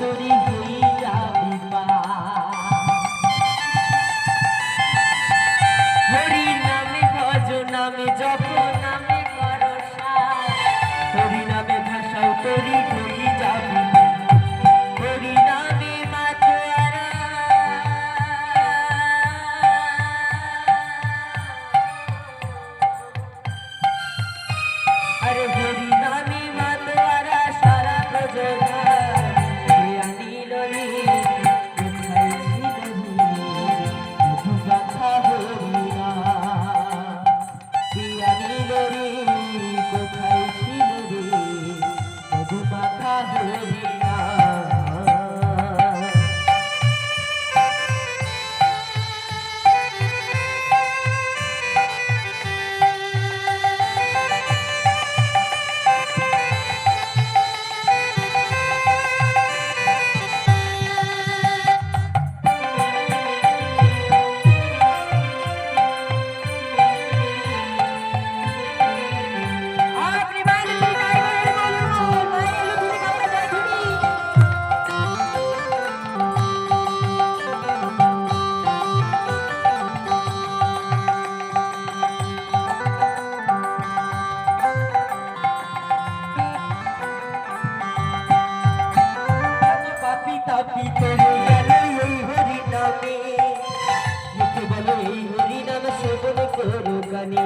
তোরি হইয়া বিপা হরি নামে ভজ নামে জপ ছাপি তরু গেল এই হরি নামে মুখে বলো এই হরি নাম শ্রবণ করো কানে।